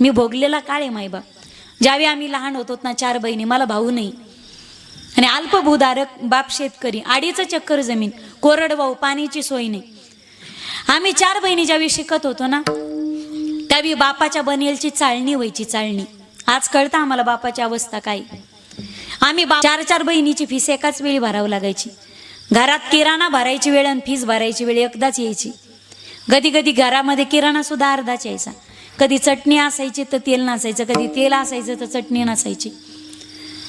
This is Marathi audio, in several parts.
मी भोगलेला काळ आहे माईबाप ज्यावेळी आम्ही लहान होतो ना चार बहिणी मला भाऊ नाही. आणि अल्पभूधारक बाप शेतकरी आडीचं चक्कर जमीन कोरडवाहू पाण्याची सोय नाही. आम्ही चार बहिणी ज्यावेळी शिकत होतो ना त्यावेळी बापाच्या बनेलची चाळणी व्हायची चाळणी आज कळतं आम्हाला बापाची अवस्था काय. आम्ही बा चार चार बहिणीची फीस एकाच वेळी भरावं लागायची. घरात किराणा भरायची वेळ आणि फीस भरायची वेळ एकदाच यायची. कधी कधी घरामध्ये किराणा सुद्धा अर्धाच यायचा. कधी चटणी असायची तर तेल नसायचं कधी तेल असायचं तर चटणी नसायची.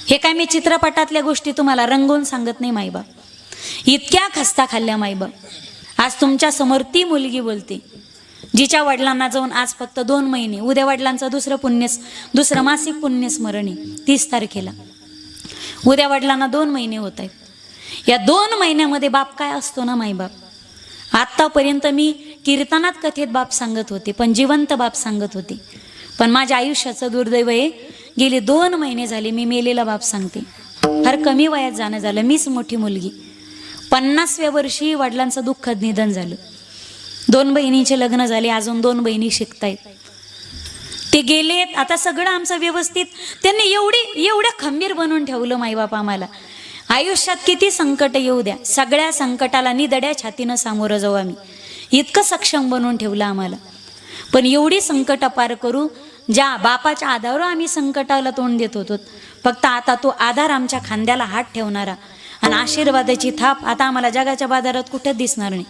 हे काय मी चित्रपटातल्या गोष्टी तुम्हाला रंगवून सांगत नाही माईबाप इतक्या खस्ता खाल्ल्या माईबाप आज तुमच्यासमोर ती मुलगी बोलते जिच्या वडिलांना जाऊन आज फक्त दोन महिने उद्या वडिलांचं दुसरं पुण्यस दुसरं मासिक पुण्यस्मरण आहे तीस तारखेला. उद्या वडिलांना दोन महिने होत आहेत. या दोन महिन्यामध्ये बाप काय असतो ना माईबाप आत्तापर्यंत मी कीर्तनात कथेत बाप सांगत होते पण जिवंत बाप सांगत होते. पण माझ्या आयुष्याचं दुर्दैव आहे गेले दोन महिने झाले मी मेलेला बाप सांगते. फार कमी वयात जाणं झालं मीच मोठी मुलगी. पन्नासव्या वर्षी वडिलांचं दुःखद निधन झालं. दोन बहिणींचे लग्न झाले अजून दोन बहिणी शिकतायत. ते गेलेत आता सगळं आमचं व्यवस्थित. त्यांनी एवढी एवढं खंबीर बनवून ठेवलं माईबाप आम्हाला. आयुष्यात किती संकट येऊ द्या. सगळ्या संकटाला निदड्या छातीनं सामोरं जाऊ आम्ही. इतकं सक्षम बनवून ठेवलं आम्हाला. पण एवढी संकट पार करू ज्या बापाच्या आधारावर आम्ही संकटाला तोंड देत होतो फक्त आता तो आधार आमच्या खांद्याला हात ठेवणारा. आणि आशीर्वादाची थाप आता आम्हाला जगाच्या बाजारात कुठेच दिसणार नाही.